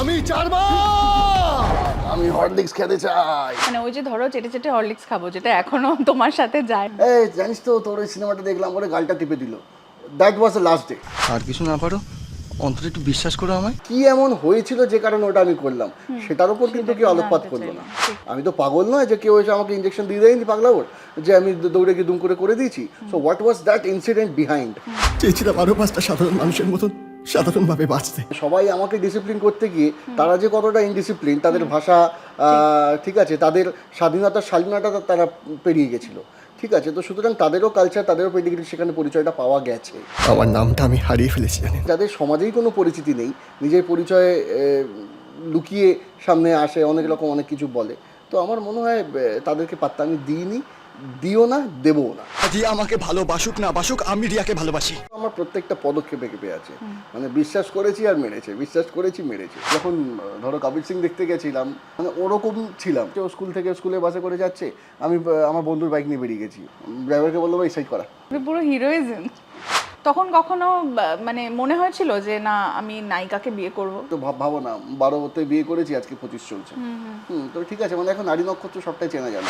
আমি চারবার! আমি হরলিক্স খেতে চাই। মানে ওই যে ধরো চেটে চেটে হরলিক্স খাব যেটা এখনও তোমার সাথে যায় এই জানিস তো তোর ওই সিনেমাটা দেখলাম ওরে গালটা টিপে দিল। That was the last day আর কিছু না পারো অন্তত একটু বিশ্বাস করো আমায়। কি এমন হয়েছিল যে কারণে ওটা আমি করলাম? সেটার উপর কিন্তু কেউ আলোকপাত করল না। আমি তো পাগল নয় যে কেউ এসে আমাকে ইঞ্জেকশন দিয়ে দেয়নি পাগলা ওর যে আমি দৌড়ে গিয়ে দুম করে করে দিয়েছি। So what was that incident behind চেয়েছিলাম আরও পাঁচটা সাধারণ মানুষের মতন সাধারণভাবে বাঁচতে। সবাই আমাকে ডিসিপ্লিন করতে গিয়ে তারা যে কতটা ইনডিসিপ্লিন তাদের ভাষা ঠিক আছে তাদের স্বাধীনতার স্বাধীনতা তারা পেরিয়ে গেছিল। ঠিক আছে তো সুতরাং তাদেরও কালচার তাদেরও পেডিগ্রি সেখানে পরিচয়টা পাওয়া গেছে। আমার নামটা আমি হারিয়ে ফেলেছি জানেন। যাদের সমাজেই কোনো পরিচিতি নেই নিজের পরিচয় লুকিয়ে সামনে আসে অনেক রকম অনেক কিছু বলে। তো আমার মনে হয় তাদেরকে পাত্তা আমি দিইনি। দিও না দেবও না। রিয়া আমাকে ভালোবাসুক না বাসুক আমি রিয়াকে ভালোবাসি। আমার প্রত্যেকটা পদক্ষেপে কেঁপে আছে। মানে বিশ্বাস করেছি আর মেরেছে বিশ্বাস করেছি মেরেছে। যখন ধরো কবির সিং দেখতে গেছিলাম মানে ওরকম ছিলাম। যে ও স্কুল থেকে স্কুলে বাসে করে যাচ্ছে আমি আমার বন্ধুর বাইক নিয়ে বেরিয়ে গেছি। ড্রাইভারকে বলল ভাই সাইড করা। মানে পুরো হিরোইজম তখন কখনো মানে মনে হয়েছিল যে না আমি নায়িকাকে বিয়ে করব তো ভাবো না বারোতে বিয়ে করেছি আজকে পঁচিশ চলছে। হুম তো ঠিক আছে মানে এখন নারী নক্ষত্র সবটাই চেনা যাবে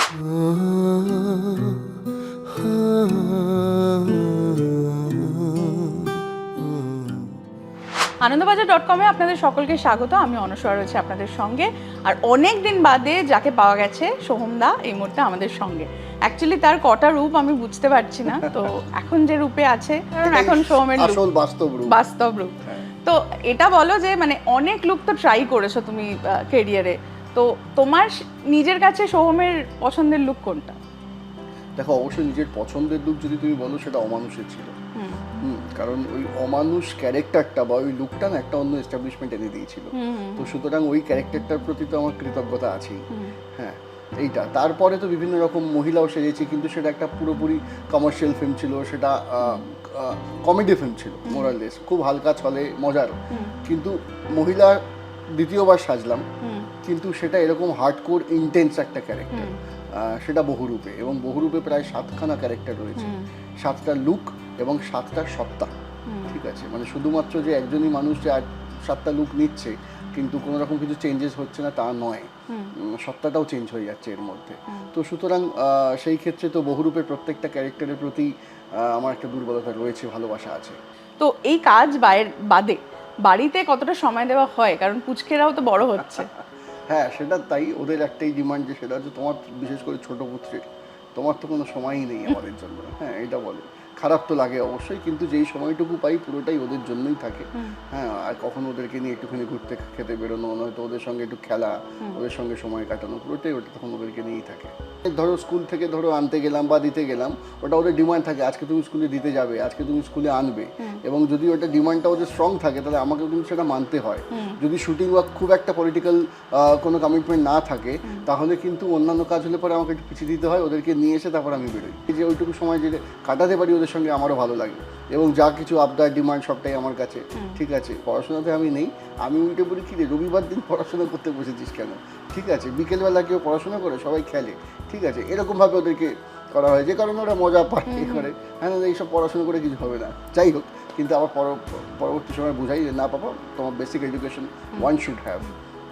আনন্দবাজার ডট কমে আপনাদের সকলকে স্বাগত আমি অনস্বর রয়েছে আপনাদের সঙ্গে। আর অনেক দিন বাদে যাকে পাওয়া গেছে সোহমদা এই মুহূর্তে আমাদের সঙ্গে। অ্যাকচুয়ালি তার কটা রূপ আমি বুঝতে পারছি না তো এখন যে রূপে আছে কারণ এখন সোহমের রূপ। আসল বাস্তব রূপ। বাস্তব রূপ। তো এটা বলো যে মানে অনেক লুক তো ট্রাই করেছ তুমি কেরিয়ারে তো তোমার নিজের কাছে সোহমের পছন্দের লুক কোনটা? দেখো অবশ্যই নিজের পছন্দের লুক যদি তুমি বলো সেটা অমানুষের ছিল। হুম। কারণ ওই অমানুষ ক্যারেক্টারটা বা ওই লুকটা না একটা অন্য এস্টাবলিশমেন্ট এনে দিয়েছিল। তো সুতরাং ওই ক্যারেক্টারটার প্রতি তো আমার কৃতজ্ঞতা আছেই। হ্যাঁ। এইটা। তারপরে তো বিভিন্ন রকম মহিলাও সেজেছে কিন্তু সেটা একটা পুরোপুরি কমার্শিয়াল ফিল্ম ছিল সেটা কমেডি ফিল্ম ছিল মোরালেস খুব হালকা চলে মজার। কিন্তু মহিলা দ্বিতীয়বার সাজলাম কিন্তু সেটা এরকম হার্ডকোর ইন্টেন্স একটা ক্যারেক্টার সেটা বহুরূপে এবং বহুরূপে প্রায় সাতখানা ক্যারেক্টার রয়েছে। সাতটা লুক এবং সাতটা সত্তা ঠিক আছে? মানে শুধুমাত্র যে একজনই মানুষ যে সাতটা লুক নিচ্ছে কিন্তু কোনো রকম কিছু চেঞ্জেস হচ্ছে না তা নয়। সত্তাটাও চেঞ্জ হয়ে যাচ্ছে এর মধ্যে। তো সুতরাং সেই ক্ষেত্রে তো বহুরূপের প্রত্যেকটা ক্যারেক্টারের প্রতি আমার একটা দুর্বলতা রয়েছে ভালোবাসা আছে। তো এই কাজ বাইরে বাদে বাড়িতে কতটা সময় দেওয়া হয়? কারণ পুচকেরাও তো বড় হচ্ছে। হ্যাঁ সেটা তাই ওদের একটাই ডিমান্ড যে সেটা হচ্ছে তোমার বিশেষ করে ছোট পুত্রের তোমার তো কোনো সময়ই নেই আমাদের জন্য। হ্যাঁ এটা বলে। খারাপ তো লাগে অবশ্যই কিন্তু যেই সময়টুকু পাই পুরোটাই ওদের জন্যই থাকে। হ্যাঁ আর কখন ওদেরকে নিয়ে একটুখানি ঘুরতে খেতে বেরোনো নয়তো ওদের সঙ্গে একটু খেলা ওদের সঙ্গে সময় কাটানো পুরোটাই ওটা তখন ওদেরকে নিয়েই থাকে। ধরো স্কুল থেকে ধরো আনতে গেলাম বা দিতে গেলাম ওটা ওদের ডিমান্ড থাকে আজকে তুমি স্কুলে দিতে যাবে আজকে তুমি স্কুলে আনবে। এবং যদি ওটা ডিমান্ডটা ওদের স্ট্রং থাকে তাহলে আমাকে কিন্তু সেটা মানতে হয়। যদি শুটিং ওয়ার্ক খুব একটা পলিটিক্যাল কোনো কমিটমেন্ট না থাকে তাহলে কিন্তু অন্যান্য কাজ হলে পরে আমাকে একটু পিছিয়ে দিতে হয় ওদেরকে নিয়ে এসে তারপর আমি বেরোই। যে ওইটুকু সময় যে কাটাতে পারি ওদের সঙ্গে আমারও ভালো লাগে। এবং যা কিছু আবদার ডিমান্ড সবটাই আমার কাছে। ঠিক আছে পড়াশোনাতে আমি নেই। আমি উল্টে বলি কী রে রবিবার দিন পড়াশোনা করতে বসেছিস কেন? ঠিক আছে বিকেলবেলা কেউ পড়াশোনা করে সবাই খেলে। ঠিক আছে এরকমভাবে ওদেরকে করা হয়। যে কারণে ওরা মজা পায় করে। হ্যাঁ না এইসব পড়াশোনা করে কিছু হবে না। যাই হোক কিন্তু আবার পর- পরবর্তী সময় বোঝাই যে না বাবা তোমার basic education one should have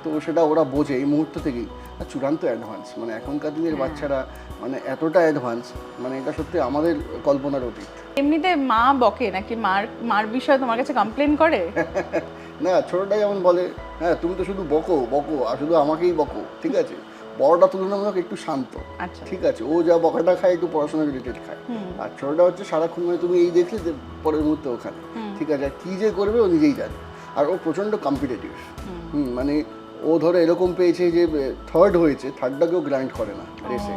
তো সেটা ওরা বোঝে। এই মুহূর্ত থেকেই চূড়ান্ত অ্যাডভান্স মানে এখনকার দিনের বাচ্চারা মানে এতটা অ্যাডভান্স মানে এটা সত্যি আমাদের কল্পনার অতীত। এমনিতে মা বকে নাকি? মার মার বিষয়ে তোমার কাছে কমপ্লেন করে? না ছোটটা যেমন বলে হ্যাঁ তুমি তো শুধু বকো বকো আর শুধু আমাকেই বকো ঠিক আছে? বড়টা তুলনামূলক একটু শান্ত আচ্ছা। ঠিক আছে? ও যা বকাটা খায় একটু পড়াশোনা রিলেটেড খায়। আর ছোটটা হচ্ছে সারাক্ষণ মানে তুমি এই দেখলে যে পরের মুহূর্তে ওখানে ঠিক আছে? আর কি যে করবে ও নিজেই জানে। আর ও প্রচণ্ড কম্পিটিটিভ হুম মানে ও ধরো এরকম পেয়েছে যে থার্ড হয়েছে থার্ডটাকেও গ্র্যান্ড করে না রেসে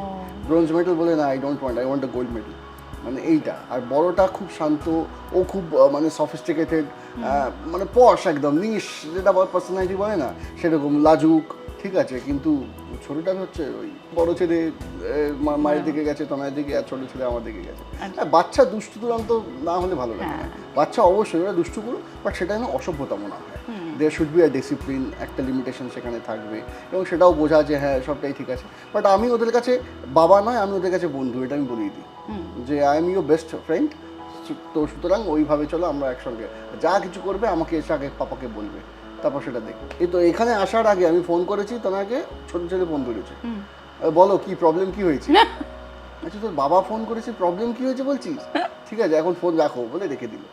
ব্রোঞ্জ মেডেল বলে না I don't want I want a gold medal মানে এইটা। আর বড়টা খুব শান্ত ও খুব মানে সফিস্টিকেটেড মানে পশ একদম নিশ যেটা পার্সোনালিটি বলে না সেরকম লাজুক ঠিক আছে কিন্তু ছোটটা হচ্ছে ওই বড় ছেলে মা- মায়ের দিকে গেছে তনয়ের দিকে আর ছোট ছেলে আমার দিকে গেছে। হ্যাঁ, বাচ্চা দুষ্টু দুরান্ত না হলে ভালো লাগে না। বাচ্চা অবশ্যই ওরা দুষ্টু করুক বাট সেটা যেন অসভ্যতা না হয়। There should be a discipline একটা লিমিটেশন সেখানে থাকবে। এবং সেটাও বোঝা যে হ্যাঁ সবটাই ঠিক আছে। বাট আমি ওদের কাছে বাবা নয় আমি ওদের কাছে বন্ধু এটা আমি বলেই দিই। যে I am your best friend তো সুতরাং ওইভাবে চলো আমরা একসঙ্গে। যা কিছু করবে আমাকে এসে আগে পাপাকে বলবে। তারপর সেটা দেখবে এই তো এখানে আসার আগে আমি ফোন করেছি তোমাকে ছোট ছেলে ফোন করেছে বলো কি প্রবলেম কি হয়েছে? আচ্ছা তোর বাবা ফোন করেছে প্রবলেম কি হয়েছে বলছিস? ঠিক আছে এখন ফোন রাখো বলে রেখে দিল।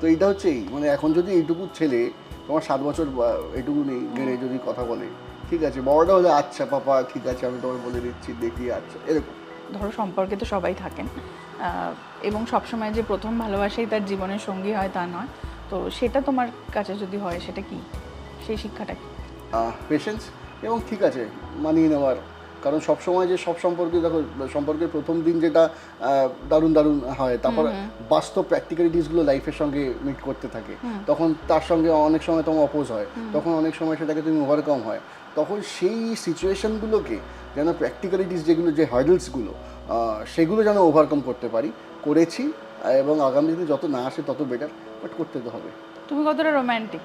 তো এইটা হচ্ছে এই মানে এখন যদি এইটুকু ছেলে তোমার সাত বছর বা এইটুকু নেই গেড়ে যদি কথা বলে ঠিক আছে? বড়টা হলে আচ্ছা পাপা ঠিক আছে আমি তোমার বলে দিচ্ছি দেখি আচ্ছা এরকম। ধরো সম্পর্কে তো সবাই থাকেন। এবং সবসময় যে প্রথম ভালোবাসাই তার জীবনের সঙ্গী হয় তা নয়। তো সেটা তোমার কাছে যদি হয় সেটা কি? সেই শিক্ষাটা কি? পেশেন্স এবং ঠিক আছে মানিয়ে নেওয়ার কারণ সব সময় যে সব সম্পর্কে দেখো সম্পর্কের প্রথম দিন যেটা দারুণ দারুণ হয় তারপর বাস্তব প্র্যাকটিক্যালিটিসগুলো লাইফের সঙ্গে মিট করতে থাকে। তখন তার সঙ্গে অনেক সময় তোমার অপোজ হয়। তখন অনেক সময় সেটাকে তুমি ওভারকাম হয়। তখন সেই সিচুয়েশনগুলোকে যেন প্র্যাকটিক্যালিটিস যেগুলো যে হার্ডলসগুলো সেগুলো যেন ওভারকাম করতে পারি করেছি এবং আগামী দিনে যত না আসে তত বেটার বাট করতে তো হবে। তুমি কতটা রোম্যান্টিক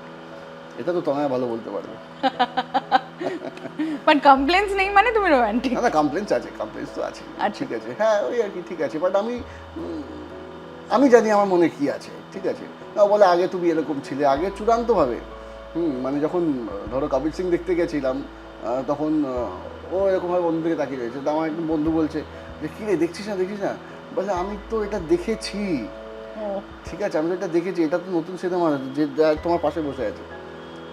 এটা তো তোমায় ভালো বলতে পারবে। বাট কমপ্লেন্স নেই মানে তুমি রোম্যান্টিক না কমপ্লেন্স আছে কমপ্লেন্স তো আছে। আচ্ছা। ঠিক আছে হ্যাঁ ওই আর কি ঠিক আছে। বাট আমি আমি জানি আমার মনে কি আছে ঠিক আছে। না বলে আগে তুমি এরকম ছিলে আগে চূড়ান্তভাবে। হুম মানে যখন ধরো কপিল সিং দেখতে গেছিলাম তখন ও এরকমভাবে বন্ধু থেকে তাকিয়ে রয়েছে। তো আমার একজন বন্ধু বলছে যে কী রে দেখছিস না দেখছিস না? বলে আমি তো এটা দেখেছি। ঠিক আছে আমি তো এটা দেখেছি এটা তো নতুন সিনেমা যা তোমার পাশে বসে আছে।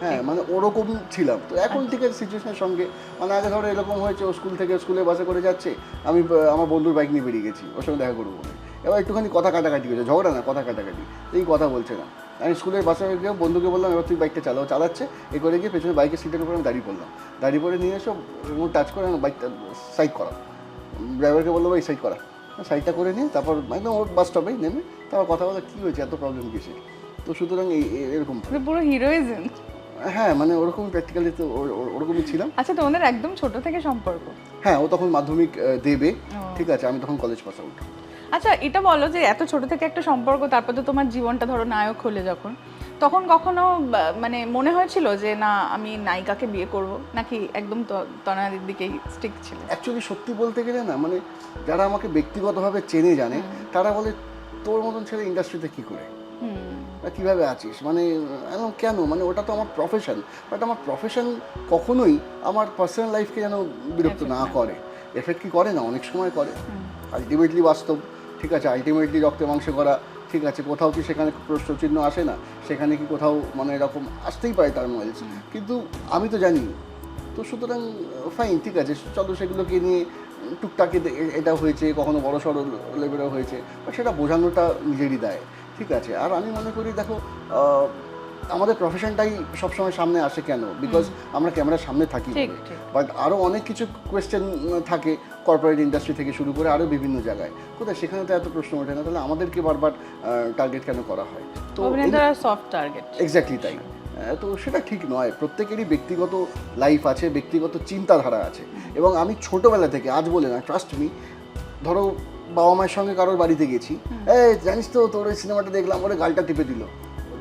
হ্যাঁ মানে ওরকম ছিলাম। তো এখন আছে সিচুয়েশনের সঙ্গে মানে আগে ধরো এরকম হয়েছে, ও স্কুল থেকে স্কুলে বাসে করে যাচ্ছে, আমি আমার বন্ধুর বাইক নিয়ে বেরিয়ে গেছি, ওর সঙ্গে দেখা করব বলে। এবার একটুখানি কথা কাটাকাটি হয়েছে, ঝগড়া না, কথা কাটাকাটি। এই কথা বলছে না। আমি স্কুলের বাসে গিয়ে বন্ধুকে বললাম, এবার তুই বাইকটা চালাও চালাচ্ছে, এ করে গিয়ে পেছনে বাইকের সিটের উপর আমি দাঁড়িয়ে পড়লাম। দাঁড়িয়ে পড়ে নিয়ে এসো টাচ করে আমার বাইকটা সাইড করা। ড্রাইভারকে বলল, ভাই সাইড করা। সাইডটা করে নিয়ে তারপর একদম ওর বাস স্টপেই নেমে তারপর কথা বলা, কী হয়েছে? এত প্রবলেম কিসের? তো সুতরাং এই এরকম। পুরো হিরোইজম হ্যাঁ মানে ওরকম প্র্যাকটিক্যালি তো ওর- ওর- ওরকমই ছিলাম। আচ্ছা তো তোমাদের একদম ছোট থেকে সম্পর্ক? হ্যাঁ ও তখন মাধ্যমিক দেবে। ঠিক আছে আমি তখন কলেজ পাস আউট আচ্ছা এটা বলো যে এত ছোট থেকে একটা সম্পর্ক তারপর তো তোমার জীবনটা ধরো নায়ক হলে যখন তখন কখনো মানে মনে হয়েছিল যে না আমি নায়িকাকে বিয়ে করব? নাকি একদম ত- তনয়াদির দিকেই স্টিক ছিল? অ্যাকচুয়ালি সত্যি বলতে গেলে না মানে যারা আমাকে ব্যক্তিগতভাবে চেনে জানে তারা বলে তোর মতন ছেলে ইন্ডাস্ট্রিতে কী করে? হুম। কীভাবে আছিস? মানে কেন? মানে ওটা তো আমার প্রফেশন বাট আমার প্রফেশন কখনোই আমার পার্সোনাল লাইফকে যেন বিরক্ত না করে এফেক্ট কি করে না? অনেক সময় করে। আলটিমেটলি বাস্তব ঠিক আছে? আলটিমেটলি রক্তে মাংস করা ঠিক আছে? কোথাও কি সেখানে প্রশ্নচিহ্ন আসে না? সেখানে কি কোথাও মানে এরকম আসতেই পারে তার মোবাইলস কিন্তু আমি তো জানি। তো সুতরাং ফাইন ঠিক আছে? চলো সেগুলোকে নিয়ে টুকটাকে এটা হয়েছে কখনো বড় সড়ো লেভেলও হয়েছে। বা সেটা বোঝানোটা নিজেরই দায়। ঠিক আছে। আর আমি মনে করি দেখো আমাদের প্রফেশনটাই সবসময় সামনে আসে কেন? বিকজ আমরা ক্যামেরার সামনে থাকি। বাট আরও অনেক কিছু কোয়েশ্চেন থাকে কর্পোরেট ইন্ডাস্ট্রি থেকে শুরু করে আরও বিভিন্ন জায়গায়। কোথায়? সেখানে তো এত প্রশ্ন ওঠে না। তাহলে আমাদেরকে বারবার টার্গেট কেন করা হয়? তো সফট টার্গেট এক্স্যাক্টলি তাই। তো সেটা ঠিক নয়। প্রত্যেকেরই ব্যক্তিগত লাইফ আছে ব্যক্তিগত চিন্তাধারা আছে। এবং আমি ছোটোবেলা থেকে আজ বলে না ট্রাস্ট মি ধরো বাবা মায়ের সঙ্গে কারোর বাড়িতে গেছি। এই জানিস তো তোর ওই সিনেমাটা দেখলাম ওরে গালটা টিপে দিল।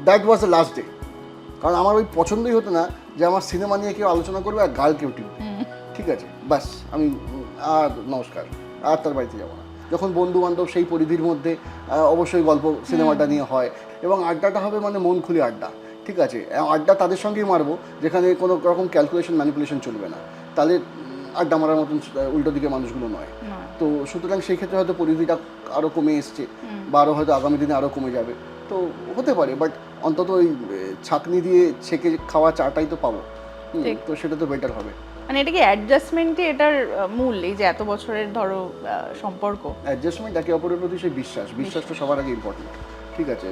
That was the last day কারণ আমার ওই পছন্দই হতো না যে আমার সিনেমা নিয়ে কেউ আলোচনা করবে আর গাল কেউ টিপবে। ঠিক আছে বাস আমি আর নমস্কার আর তার বাড়িতে যাব না। যখন বন্ধু বান্ধব সেই পরিধির মধ্যে অবশ্যই গল্প সিনেমাটা নিয়ে হয় এবং আড্ডাটা হবে মানে মন খুলে আড্ডা। ঠিক আছে আড্ডা তাদের সঙ্গেই মারবো যেখানে কোনো রকম ক্যালকুলেশন ম্যানিপুলেশন চলবে না। তাহলে আড্ডা মারার মতন উল্টো দিকে মানুষগুলো নয়। তো সুতরাং সেই ক্ষেত্রে হয়তো পরিধিটা আরও কমে এসছে বা আরও হয়তো আগামী দিনে আরও কমে যাবে। তো হতে পারে বাট অন্তত ওই ছাঁকনি দিয়ে ছেঁকে খাওয়া চাটাই তো পাবো। তো সেটা তো বেটার হবে। মানে এটা কি অ্যাডজাস্টমেন্টই এটার মূল এই যে এত বছরের ধরো সম্পর্ক? অ্যাডজাস্টমেন্ট একে অপরের প্রতি সেই বিশ্বাস বিশ্বাসটা সবার আগে ইম্পর্টেন্ট ঠিক আছে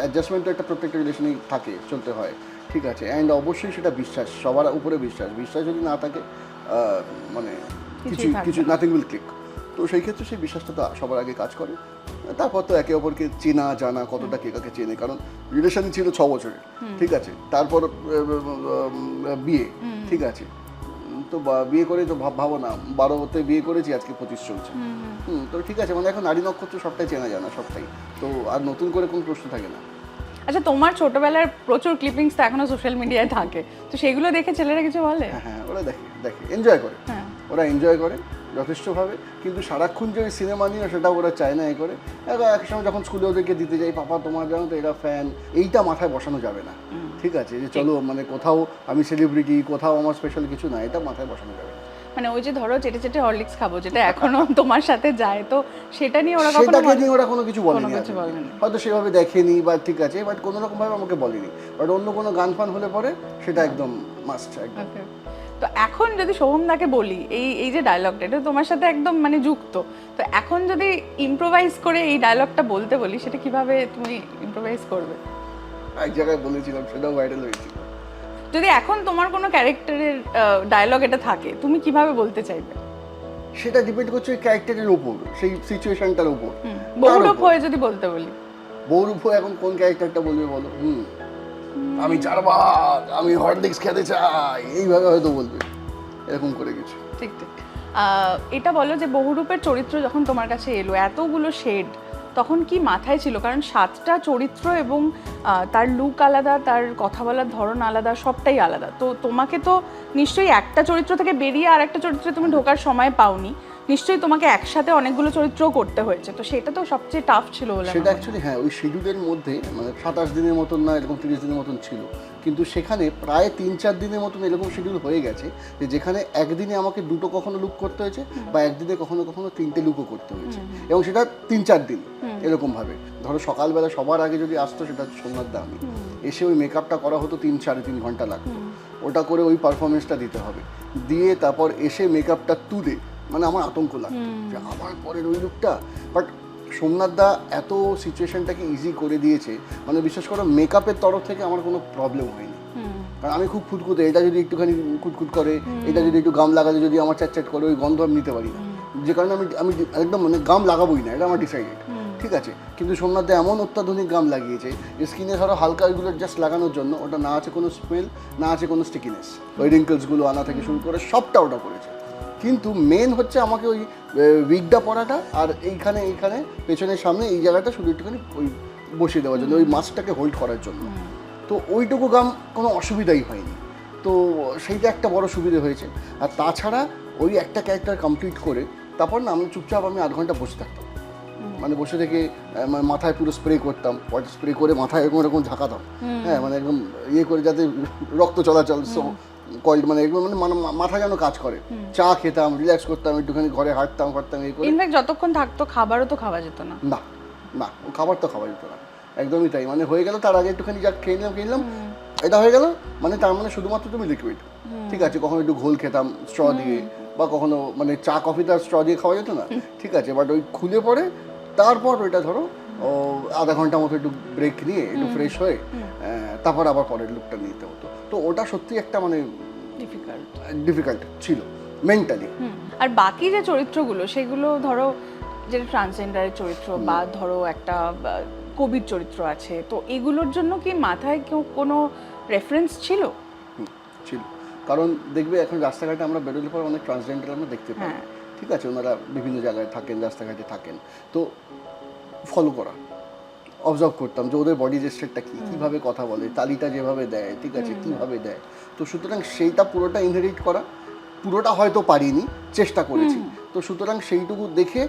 অ্যাডজাস্টমেন্ট তো একটা প্রত্যেকটা রিলেশনেই থাকে চলতে হয়। ঠিক আছে অ্যান্ড অবশ্যই সেটা বিশ্বাস সবার উপরে বিশ্বাস। বিশ্বাস যদি না থাকে মানে কিছু কিছু নাথিং উইল ক্লিক তো সেই ক্ষেত্রে সেই বিশ্বাসটা তো সবার আগে কাজ করে। তারপর তো একে অপরকে চেনা জানা কতটা কে কাকে চেনে কারণ রিলেশনই ছিল ছ বছরের ঠিক আছে? তারপর বিয়ে ঠিক আছে? তো বিয়ে করে তো ভাব ভাবো না বারোতে বিয়ে করেছি আজকে পঁচিশ চলছে। হুম তো ঠিক আছে মানে এখন নারী নক্ষত্র সবটাই চেনা জানা সবটাই। তো আর নতুন করে কোনো প্রশ্ন থাকে না। আচ্ছা তোমার ছোটবেলার প্রচুর ক্লিপিংস তো এখনও সোশ্যাল মিডিয়ায় থাকে। তো সেগুলো দেখে ছেলেরা কিছু বলে? হ্যাঁ হ্যাঁ ওরা দেখে দেখে এনজয় করে। হ্যাঁ। ওরা এনজয় করে যথেষ্টভাবে। কিন্তু সারাক্ষণ যে ওই সিনেমা নিয়ে সেটা ওরা চায় না এ করে। এক সময় যখন স্কুলে ওদেরকে দিতে যাই পাপা তোমার জানো তো এরা ফ্যান এইটা মাথায় বসানো যাবে না। ঠিক আছে? যে চলো মানে কোথাও আমি সেলিব্রিটি কোথাও আমার স্পেশাল কিছু না এটা মাথায় বসানো যাবে না। মানে ওই যে ধরো চেটে চেটে হরলিক্স খাব যেটা এখনও তোমার সাথে যায় তো সেটা নিয়ে ওরা কখনো সেটাকে নিয়ে ওরা কোনো কিছু বলেনি হয়তো সেভাবে দেখেনি বা ঠিক আছে বাট কোনো রকম ভাবে আমাকে বলেনি। বাট অন্য কোনো গান ফান হলে পরে সেটা একদম মাস্ট একদম। তো এখন যদি সোহমদাকে বলি এই এই যে ডায়লগটা এটা তোমার সাথে একদম মানে যুক্ত। তো এখন যদি ইম্প্রোভাইজ করে এই ডায়লগটা বলতে বলি সেটা কীভাবে তুমি ইম্প্রোভাইজ করবে? এক জায়গায় বলেছিলাম সেটাও ভাইরাল হয়েছিল। যদি এখন তোমার কোনো ক্যারেক্টারের ডায়লগ এটা থাকে তুমি কীভাবে বলতে চাইবে? সেটা ডিপেন্ড করছে ওই ক্যারেক্টারের উপর সেই সিচুয়েশনটার উপর। বহুরূপ হয়ে যদি বলতে বলি। বহুরূপ হয়ে এখন কোন ক্যারেক্টারটা বলবে বলো? হুম। আমি চারবার আমি হরলিক্স খেতে চাই এইভাবে হয়তো বলবে। এরকম করে কিছু। ঠিক ঠিক। এটা বলো যে বহুরূপের চরিত্র যখন তোমার কাছে এলো এতগুলো শেড তখন কি মাথায় ছিল? কারণ সাতটা চরিত্র এবং তার লুক আলাদা, তার কথা বলার ধরন আলাদা, সবটাই আলাদা। তো তোমাকে তো নিশ্চয়ই একটা চরিত্র থেকে বেরিয়ে আর একটা চরিত্রে তুমি ঢোকার সময় পাওনি। নিশ্চয়ই তোমাকে একসাথে অনেকগুলো চরিত্রও করতে হয়েছে তো সেটা তো সবচেয়ে টাফ ছিল বলে সেটা অ্যাকচুয়ালি হ্যাঁ। ওই শিডিউলের মধ্যে মানে সাতাশ দিনের মতন না এরকম তিরিশ দিনের মতন ছিল। কিন্তু সেখানে প্রায় তিন চার দিনের মতন এরকম শিডিউল হয়ে গেছে যে যেখানে একদিনে আমাকে দুটো কখনো লুক করতে হয়েছে বা একদিনে কখনো কখনো তিনটে লুকও করতে হয়েছে। এবং সেটা তিন চার দিন এরকমভাবে। ধরো সকালবেলা সবার আগে যদি আসতো সেটা হচ্ছে সোমনাথ দা এসে ওই মেকআপটা করা হতো তিন সাড়ে তিন ঘণ্টা লাগতো। ওটা করে ওই পারফরমেন্সটা দিতে হবে। দিয়ে তারপর এসে মেকআপটা তুলে মানে আমার আতঙ্ক লাগতো যে আবার পরের ওই লুকটা বাট সোমনাথ দা এত সিচুয়েশনটাকে ইজি করে দিয়েছে মানে বিশেষ করে মেকআপের তরফ থেকে আমার কোনো প্রবলেম হয়নি। কারণ আমি খুব খুঁতখুঁতে এটা যদি একটুখানি কুটকুট করে এটা যদি একটু গাম লাগালে যদি আমার চ্যাট চ্যাট করে ওই গন্ধ আমি নিতে পারি না। যে কারণে আমি আমি একদম মানে গাম লাগাবোই না এটা আমার ডিসাইডেড ঠিক আছে? কিন্তু সোমনাথ দা এমন অত্যাধুনিক গাম লাগিয়েছে যে স্কিনে ধরো হালকা ওইগুলো জাস্ট লাগানোর জন্য ওটা না আছে কোনো স্মেল না আছে কোনো স্টিকিনেস ওই রিঙ্কলসগুলো আনা থেকে শুরু করে সবটা ওটা করেছে। কিন্তু মেন হচ্ছে আমাকে ওই উইকটা পরাটা আর এইখানে এইখানে পেছনের সামনে এই জায়গাটা শুধু একটুখানি ওই বসিয়ে দেওয়ার জন্য ওই মাছটাকে হোল্ড করার জন্য। তো ওইটুকু গাম কোনো অসুবিধাই হয়নি। তো সেইটা একটা বড় সুবিধে হয়েছে। আর তাছাড়া ওই একটা ক্যারেক্টার কমপ্লিট করে তারপর না আমি চুপচাপ আমি আধ ঘণ্টা বসে থাকতাম। মানে বসে থেকে মানে মাথায় পুরো স্প্রে করতাম ওয়াটার স্প্রে করে মাথায় এরকম এরকম ঝাঁকাতাম। হ্যাঁ মানে একদম ইয়ে করে যাতে রক্ত চলাচল সো কয়েল মানে মানে মানে মাথা যেন কাজ করে। চা খেতাম রিল্যাক্স করতাম একটুখানি ঘরে হাঁটতাম হাঁটতাম এই করে। ইনফ্যাক্ট যতক্ষণ থাকতো খাবারও তো খাওয়া যেত না। না না খাবার তো খাওয়া যেত না। একদমই তাই। মানে হয়ে গেল তার আগে একটুখানি যা খেয়ে নিলাম খেয়ে নিলাম এটা হয়ে গেল। মানে তার মানে শুধুমাত্র তুমি লিকুইড ঠিক আছে কখনো একটু ঘোল খেতাম স্ট্র দিয়ে বা কখনো মানে চা কফি তার স্ট্র দিয়ে খাওয়া যেত না? ঠিক আছে বাট ওই খুলে পরে তারপর ওইটা ধরো ও আধা ঘণ্টা মতো একটু ব্রেক নিয়ে একটু ফ্রেশ হয়ে তারপর আবার পরের লুকটা নিতে হতো। তো ওটা সত্যি একটা মানে ডিফিকাল্ট ডিফিকাল্ট ছিল মেন্টালি আর বাকি যে চরিত্রগুলো সেগুলো ধরো যে ট্রান্সজেন্ডারের চরিত্র বা ধরো একটা কবির চরিত্র আছে তো এগুলোর জন্য কি মাথায় কেউ কোনো রেফারেন্স ছিল? ছিল। কারণ দেখবে এখন রাস্তাঘাটে আমরা বেরোলে পর অনেক ট্রান্সজেন্ডার আমরা দেখতে পাই। হ্যাঁ। ঠিক আছে ওনারা বিভিন্ন জায়গায় থাকেন রাস্তাঘাটে থাকেন। তো ফলো করা। অবজার্ভ করতাম যে ওদের বডি জেস্টারটা কী কীভাবে কথা বলে তালিটা যেভাবে দেয় ঠিক আছে কীভাবে দেয়। তো সুতরাং সেইটা পুরোটা ইনহেরিট করা পুরোটা হয়তো পারিনি চেষ্টা করেছি। তো সুতরাং সেইটুকু দেখে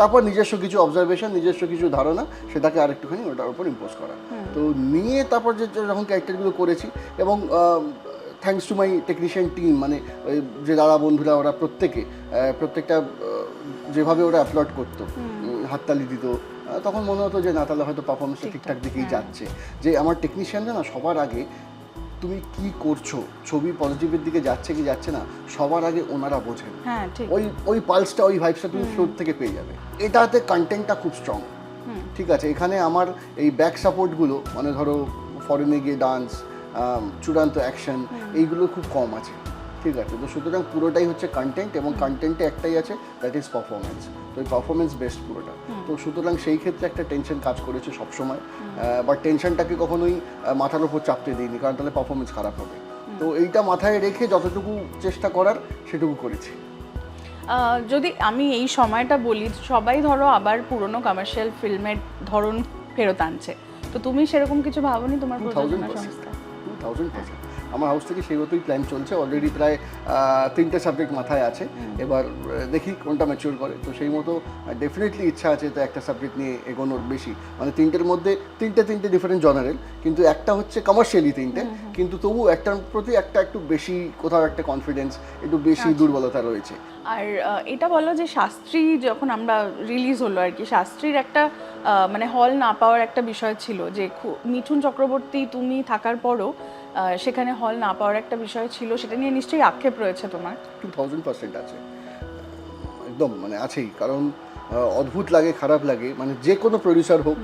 তারপর নিজস্ব কিছু অবজারভেশন নিজস্ব কিছু ধারণা সেটাকে আরেকটুখানি ওটার উপর ইম্পোজ করা। তো নিয়ে তারপর যে যখন ক্যারেক্টারগুলো করেছি এবং thanks to my technician team মানে ওই যে দাদা বন্ধুরা ওরা প্রত্যেকে প্রত্যেকটা যেভাবে ওরা অ্যাপলোড করতো হাততালি দিত তখন মনে হতো যে না তাহলে হয়তো পারফরমেন্সটা ঠিকঠাক দিকেই যাচ্ছে। যে আমার টেকনিশিয়ানরা না সবার আগে তুমি কি করছ? ছবি পজিটিভের দিকে যাচ্ছে কি যাচ্ছে না সবার আগে ওনারা বোঝেন। হ্যাঁ ওই ওই পালসটা ওই ভাইবসটা তুমি ফ্লোর থেকে পেয়ে যাবে। এটাতে কন্টেন্টটা খুব স্ট্রং ঠিক আছে এখানে আমার এই ব্যাক সাপোর্টগুলো মানে ধরো ফরেনে গিয়ে ডান্স চূড়ান্ত অ্যাকশন এইগুলো খুব কম আছে। ঠিক আছে তো সুতরাং পুরোটাই হচ্ছে কন্টেন্ট এবং কন্টেন্টে একটাই আছে দ্যাট ইজ পারফরমেন্স তো এই পারফরমেন্স বেস্ট পুরোটা। তো সুতরাং সেই ক্ষেত্রে একটা টেনশন কাজ করেছে সবসময়। বাট টেনশনটাকে কখনোই মাথার উপর চাপতে দিইনি কারণ তাহলে পারফরমেন্স খারাপ হবে। তো এইটা মাথায় রেখে যতটুকু চেষ্টা করার সেটুকু করেছি। যদি আমি এই সময়টা বলি সবাই ধরো আবার পুরনো কমার্শিয়াল ফিল্মের ধরন ফেরত আনছে। তো তুমি সেরকম কিছু ভাবনি তোমার প্রযোজনা সংস্থা? আমার হাউস থেকে সেই মতোই প্ল্যান চলছে। অলরেডি প্রায় তিনটে সাবজেক্ট মাথায় আছে। এবার দেখি কোনটা ম্যাচিওর করে। তো সেই মতো ডেফিনেটলি ইচ্ছা আছে তো একটা সাবজেক্ট নিয়ে এগোনোর বেশি। মানে তিনটের মধ্যে তিনটে তিনটে ডিফারেন্ট জনারেল কিন্তু একটা হচ্ছে কমার্শিয়ালি তিনটে। কিন্তু তবু একটার প্রতি একটা একটু বেশি কোথাও একটা কনফিডেন্স একটু বেশি দুর্বলতা রয়েছে। আর এটা বলো যে শাস্ত্রী যখন আমরা রিলিজ হলো আর কি শাস্ত্রীর একটা মানে হল না পাওয়ার একটা বিষয় ছিল যে মিঠুন চক্রবর্তী তুমি থাকার পরও সেখানে হল না পাওয়ার একটা বিষয় ছিল, সেটা নিয়ে নিশ্চয়ই আক্ষেপ রয়েছে তোমার। টু থাউজেন্ড পার্সেন্ট আছে। একদম মানে আছেই। কারণ অদ্ভুত লাগে খারাপ লাগে। মানে যে কোনো প্রডিউসার হোক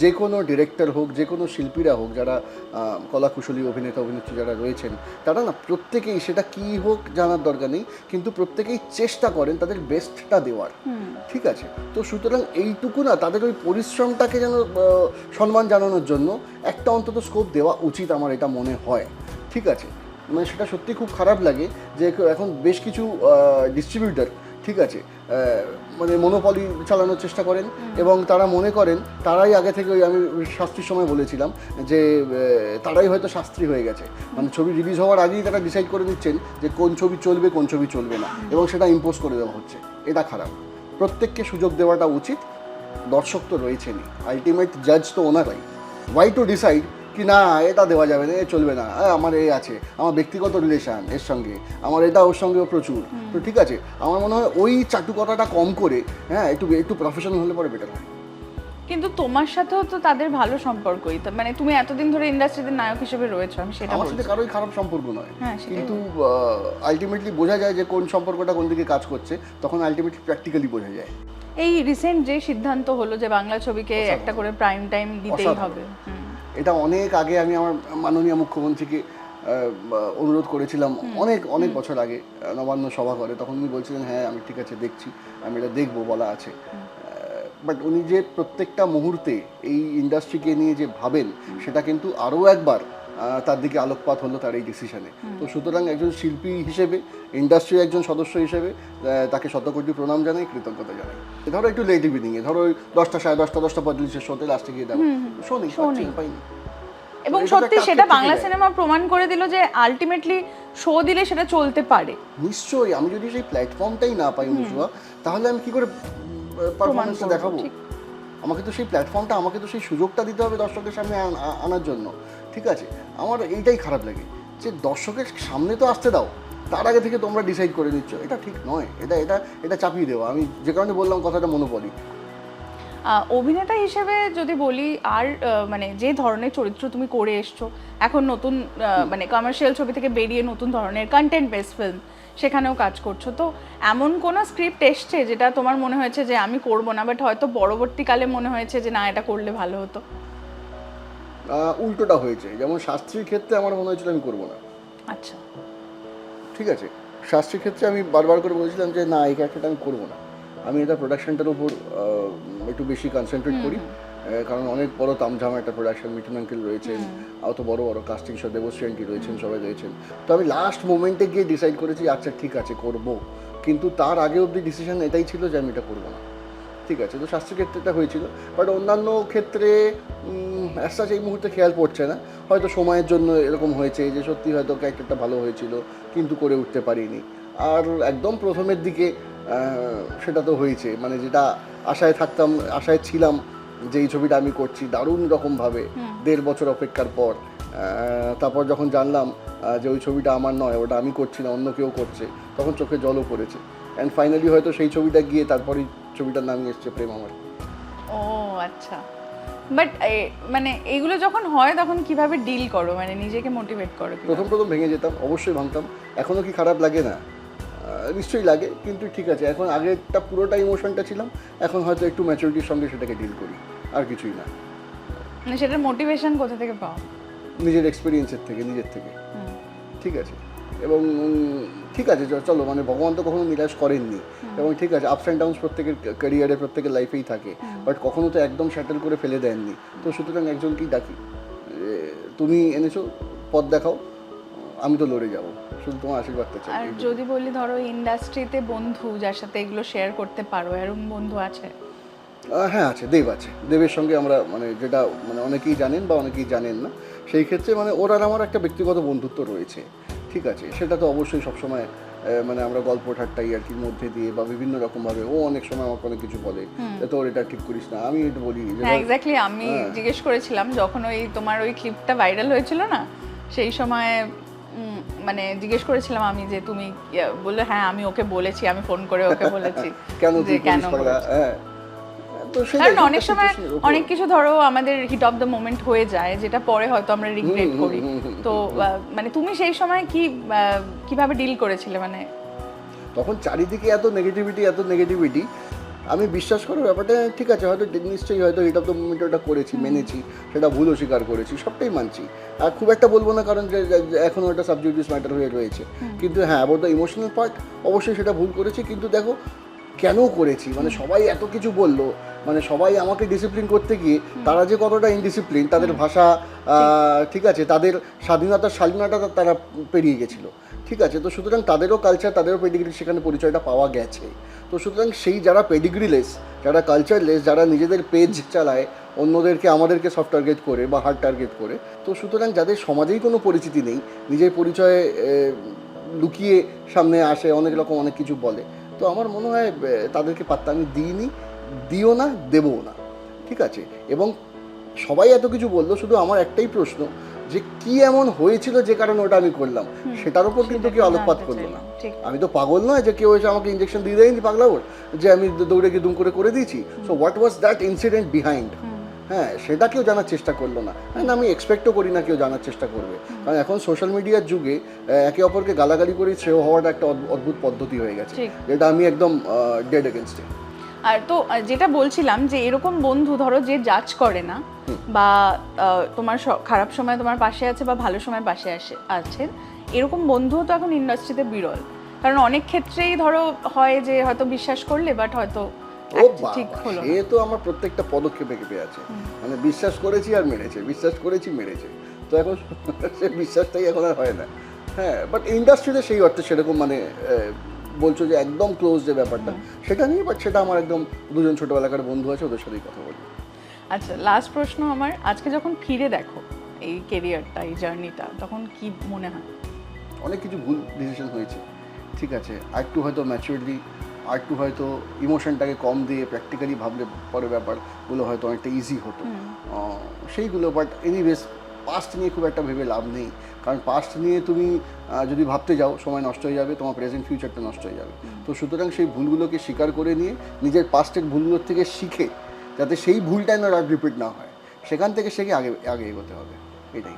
যে কোনো ডিরেক্টর হোক যে কোনো শিল্পীরা হোক যারা কলাকুশলী অভিনেতা অভিনেত্রী যারা রয়েছেন তারা না প্রত্যেকেই সেটা কী হোক জানার দরকার নেই কিন্তু প্রত্যেকেই চেষ্টা করেন তাদের বেস্টটা দেওয়ার। ঠিক আছে? তো সুতরাং এইটুকু না তাদের ওই পরিশ্রমটাকে যেন সম্মান জানানোর জন্য একটা অন্তত স্কোপ দেওয়া উচিত আমার এটা মনে হয়। ঠিক আছে? মানে সেটা সত্যি খুব খারাপ লাগে যে এখন বেশ কিছু ডিস্ট্রিবিউটার ঠিক আছে মানে মনোপলি চালানোর চেষ্টা করেন এবং তারা মনে করেন তারাই আগে থেকে ওই আমি শাস্ত্রীর সময় বলেছিলাম যে তারাই হয়তো শাস্ত্রী হয়ে গেছে। মানে ছবি রিলিজ হওয়ার আগেই তারা ডিসাইড করে নিচ্ছেন যে কোন ছবি চলবে কোন ছবি চলবে না এবং সেটা ইম্পোজ করে দেওয়া হচ্ছে। এটা খারাপ। প্রত্যেককে সুযোগ দেওয়াটা উচিত। দর্শক তো রয়েছেনই। আলটিমেট জাজ তো ওনারাই। ওয়াই টু ডিসাইড কি না এটা দেওয়া যাবে না এ চলবে না। আ, আমার এ আছে আমার ব্যক্তিগত রিলেশন এর সঙ্গে আমার এটা ওর সঙ্গেও প্রচুর। তো ঠিক আছে আমার মনে হয় ওই চাটুকতাটা কম করে হ্যাঁ একটু একটু প্রফেশনাল হলে পরে বেটার হয় কিন্তু তোমার সাথেও তো তাদের ভালো সম্পর্কই। তা- মানে তুমি এতদিন ধরে ইন্ডাস্ট্রিতে নায়ক হিসেবে রয়েছো আমি সেটা আমার সাথে কারোই খারাপ সম্পর্ক নয়। হ্যাঁ, কিন্তু আলটিমেটলি বোঝা যায় যে কোন সম্পর্কটা কোন দিকে কাজ করছে তখন আলটিমেটলি প্র্যাকটিক্যালি বোঝা যায়। এই রিসেন্ট যে সিদ্ধান্ত হলো যে বাংলা ছবিকে একটা করে প্রাইম টাইম দিতেই হবে। এটা অনেক আগে আমি আমার মাননীয় মুখ্যমন্ত্রীকে অনুরোধ করেছিলাম অনেক অনেক বছর আগে নবান্ন সভা করে। তখন উনি বলছিলেন হ্যাঁ আমি ঠিক আছে দেখছি আমি এটা দেখব বলা আছে। বাট উনি যে প্রত্যেকটা মুহূর্তে এই ইন্ডাস্ট্রিকে নিয়ে যে ভাবেন সেটা কিন্তু আরও একবার তার দিকে আলোকপাত হলো তার এই ডিসিশনে তো সুতরাং একজন শিল্পী হিসেবে ইন্ডাস্ট্রির একজন সদস্য হিসেবে তাকে শতকোটি প্রণাম জানাই কৃতজ্ঞতা জানাই। ধরো একটু লেট ইভিনিংয়ে ধরো দশটা সাড়ে দশটা দশটা পঁয়তাল্লিশের শোতে লাস্টে গিয়ে দেবো শোনি। পাইনি। এবং সত্যি সেটা বাংলা সিনেমা প্রমাণ করে দিল যে আলটিমেটলি শো দিলে সেটা চলতে পারে। নিশ্চয়ই আমি যদি সেই প্ল্যাটফর্মটাই না পাই অনুসুয়া তাহলে আমি কি করে পারফরমেন্সটা দেখাবো। আমাকে তো সেই প্ল্যাটফর্মটা আমাকে তো সেই সুযোগটা দিতে হবে দর্শকের সামনে আনার জন্য। ঠিক আছে? আমার এইটাই খারাপ লাগে যে দর্শকের সামনে তো আসতে দাও তার আগে থেকে তোমরা ডিসাইড করে নিচ্ছ। এটা ঠিক নয়। এটা এটা এটা চাপিয়ে দেওয়া। আমি যে কারণে বললাম কথাটা মনোপলি আহ, অভিনেতা হিসেবে যদি বলি আর মানে যে ধরনের চরিত্র তুমি করে এসছো এখন নতুন মানে কমার্শিয়াল ছবি থেকে বেরিয়ে নতুন ধরনের কন্টেন্ট বেস ফিল্ম সেখানেও কাজ করছ। তো এমন কোনো স্ক্রিপ্ট এসছে যেটা তোমার মনে হয়েছে যে আমি করব না বাট হয়তো পরবর্তীকালে মনে হয়েছে যে না এটা করলে ভালো হতো? উল্টোটা হয়েছে। যেমন শাস্ত্রীর ক্ষেত্রে আমার মনে হয়েছিল আমি করব না। আচ্ছা। ঠিক আছে। শাস্ত্রীর ক্ষেত্রে আমি বারবার করে বলেছিলাম যে না এই ক্যারেক্টারটা আমি করব না। আমি এটা প্রোডাকশনটার উপর একটু বেশি কনসেন্ট্রেট করি। কারণ অনেক বড় তামঝাম একটা প্রোডাকশন মিঠুন আঙ্কেল রয়েছেন অত বড় বড় কাস্টিং সব দেবশ্রী আন্টি রয়েছেন সবাই রয়েছেন। তো আমি লাস্ট মোমেন্টে গিয়ে ডিসাইড করেছি আচ্ছা ঠিক আছে করব। কিন্তু তার আগে অবধি ডিসিশন এটাই ছিল যে আমি এটা করব না। ঠিক আছে তো শাস্ত্রীর ক্ষেত্রে এটা হয়েছিল। বাট অন্যান্য ক্ষেত্রে অ্যাসাচ এই মুহূর্তে খেয়াল পড়ছে না। হয়তো সময়ের জন্য এরকম হয়েছে যে সত্যি হয়তো ক্যারেক্টারটা ভালো হয়েছিল কিন্তু করে উঠতে পারিনি। আর একদম প্রথমের দিকে সেটা তো হয়েছে। মানে যেটা আশায় থাকতাম আশায় ছিলাম যে এই ছবিটা আমি করছি দারুণ রকমভাবে দেড় বছর অপেক্ষার পর। তারপর যখন জানলাম যে ওই ছবিটা আমার নয় ওটা আমি করছি না অন্য কেউ করছে তখন চোখে জলও পড়েছে। অ্যান্ড ফাইনালি হয়তো সেই ছবিটা গিয়ে তারপরেই ছবিটার নামই এসছে প্রেম আমার। ও আচ্ছা। বাট মানে এইগুলো যখন হয় তখন কীভাবে ডিল করো? মানে নিজেকে মোটিভেট করো প্রথম প্রথম ভেঙে যেতাম অবশ্যই ভাঙতাম। এখনও কি খারাপ লাগে না? নিশ্চয়ই লাগে কিন্তু ঠিক আছে এখন আগেরটা পুরোটা ইমোশনটা ছিলাম এখন হয়তো একটু ম্যাচুরিটির সঙ্গে সেটাকে ডিল করি আর কিছুই না। মানে সেটার মোটিভেশন কোথা থেকে পাও? নিজের এক্সপিরিয়েন্সের থেকে নিজের থেকে। ঠিক আছে এবং ঠিক আছে চলো মানে ভগবান তো কখনো নিরাশ করেননি এবং ঠিক আছে আপস অ্যান্ড ডাউনস প্রত্যেকের ক্যারিয়ারে প্রত্যেকের লাইফেই থাকে বাট কখনো তো একদম স্যাটেল করে ফেলে দেননি। তো সুতরাং একজনকেই ডাকি? তুমি এনেছো পথ দেখাও। আমি তো লড়ে যাব। শুধু তোমার আশীর্বাদটা চাই। আর যদি বলি ধরো ইন্ডাস্ট্রিতে বন্ধু যার সাথে এগুলো শেয়ার করতে পারো এরকম বন্ধু আছে? হ্যাঁ আছে দেব আছে। দেবের সঙ্গে আমরা মানে যেটা মানে অনেকেই জানেন বা অনেকেই জানেন না সেই ক্ষেত্রে মানে ওর আর আমার একটা ব্যক্তিগত বন্ধুত্ব রয়েছে ঠিক আছে? সেটা তো অবশ্যই সবসময় মানে আমরা গল্প ঠাট্টাই আর কি মধ্যে দিয়ে বা বিভিন্ন রকমভাবে ও অনেক সময় আমাকে অনেক কিছু বলে তোর এটা ঠিক করিস না আমি এটা বলি। এক্স্যাক্টলি আমি হ্যাঁ। জিজ্ঞেস করেছিলাম যখন ওই তোমার ওই ক্লিপটা ভাইরাল হয়েছিল না সেই সময় মানে জিজ্ঞেস করেছিলাম আমি যে তুমি বললে হ্যাঁ আমি ওকে বলেছি আমি ফোন করে ওকে বলেছি কেন যে কেন। হ্যাঁ কারণ অনেক সময়। অনেক কিছু ধরো আমাদের হিট অফ দ্য মোমেন্ট হয়ে যায় যেটা পরে হয়তো আমরা রিগ্রেট করি তো মানে তুমি সেই সময় কি কীভাবে ডিল করেছিলে মানে তখন চারিদিকে এত নেগেটিভিটি এত নেগেটিভিটি আমি বিশ্বাস করার ব্যাপারটা ঠিক আছে হয়তো নিশ্চয়ই হয়তো এটা তো মুভমেন্ট ওটা করেছি মেনেছি সেটা ভুলও স্বীকার করেছি সবটাই মানছি। আর খুব একটা বলব না কারণ যে এখনও ওটা সাবজেক্টিভ ম্যাটার হয়ে রয়েছে। কিন্তু হ্যাঁ অ্যাবাউট দ্য ইমোশনাল পার্ট অবশ্যই সেটা ভুল করেছি কিন্তু দেখো কেন করেছি? মানে সবাই এত কিছু বলল মানে সবাই আমাকে ডিসিপ্লিন করতে গিয়ে তারা যে কতটা ইনডিসিপ্লিন তাদের ভাষা ঠিক। আছে তাদের স্বাধীনতার স্বাধীনতা তারা পেরিয়ে গেছিল। ঠিক আছে, তো সুতরাং তাদেরও কালচার তাদেরও পেডিগ্রি সেখানে পরিচয়টা পাওয়া গেছে। তো সুতরাং সেই যারা পেডিগ্রিলেস যারা কালচারলেস যারা নিজেদের পেজ চালায়, অন্যদেরকে, আমাদেরকে সফট টার্গেট করে বা হার্ড টার্গেট করে, তো সুতরাং যাদের সমাজেই কোনো পরিচিতি নেই, নিজের পরিচয়ে লুকিয়ে সামনে আসে, অনেক রকম অনেক কিছু বলে, তো আমার মনে হয় তাদেরকে পাত্তা আমি দিইনি, দিও না, দেবও না। ঠিক আছে? এবং সবাই এত কিছু বলল, শুধু আমার একটাই প্রশ্ন যে কি এমন হয়েছিল যে কারণে ওটা আমি করলাম সেটার উপর কিন্তু কেউ আলোকপাত করল না। আমি তো পাগল নয় যে কেউ এসে আমাকে ইঞ্জেকশন দিয়ে দেয়নি পাগলা ওর যে আমি দৌড়ে গিয়ে দুম করে করে দিয়েছি। So what was that incident behind হ্যাঁ সেটা কেউ জানার চেষ্টা করল না। And আমি এক্সপেক্টও করি না কেউ জানার চেষ্টা করবে। কারণ এখন সোশ্যাল মিডিয়ার যুগে একে অপরকে গালাগালি করে শ্রেয় হওয়াটা একটা অদ্ভুত পদ্ধতি হয়ে গেছে। যেটা আমি একদম ডেড এগেনস্টে আর তো যেটা বলছিলাম যে এরকম বন্ধু ধরো যে জাজ করে না বা তোমার খারাপ সময় তোমার পাশে আছে বা ভালো সময় পাশে আসে আছেন এরকম বন্ধুও তো এখন ইন্ডাস্ট্রিতে বিরল। কারণ অনেক ক্ষেত্রেই ধরো হয় যে হয়তো বিশ্বাস করলে বাট হয়তো ও হলো তো আমার প্রত্যেকটা পদক্ষেপে কেঁপে আছে। মানে বিশ্বাস করেছি আর মেরেছে বিশ্বাস করেছি মেরেছে। তো এখন সে বিশ্বাসটাই এখন আর হয় না। হ্যাঁ বাট ইন্ডাস্ট্রিতে সেই অর্থে সেরকম মানে বলছো যে একদম ক্লোজ যে ব্যাপারটা সেটা নিয়ে বাট সেটা আমার একদম দুজন ছোটবেলাকার বন্ধু আছে ওদের সাথেই কথা বলি। আচ্ছা লাস্ট প্রশ্ন আমার আজকে যখন ফিরে দেখো এই কেরিয়ারটা এই জার্নিটা তখন কি মনে হয়? অনেক কিছু ভুল ডিসিশন হয়েছে ঠিক আছে? আর একটু হয়তো ম্যাচুরিটি আর একটু হয়তো ইমোশনটাকে কম দিয়ে প্র্যাকটিক্যালি ভাবলে পরে ব্যাপারগুলো হয়তো অনেকটা ইজি হতো। সেইগুলো বাট এনিওয়েজ পাস্ট নিয়ে খুব একটা ভেবে লাভ নেই। কারণ পাস্ট নিয়ে তুমি যদি ভাবতে যাও সময় নষ্ট হয়ে যাবে তোমার প্রেজেন্ট ফিউচারটা নষ্ট হয়ে যাবে। তো সুতরাং সেই ভুলগুলোকে স্বীকার করে নিয়ে নিজের পাস্টের ভুলগুলোর থেকে শিখে যাতে সেই ভুলটাই না রিপিট না হয়। সেখান থেকে শিখে আগে আগে এগোতে হবে। এটাই।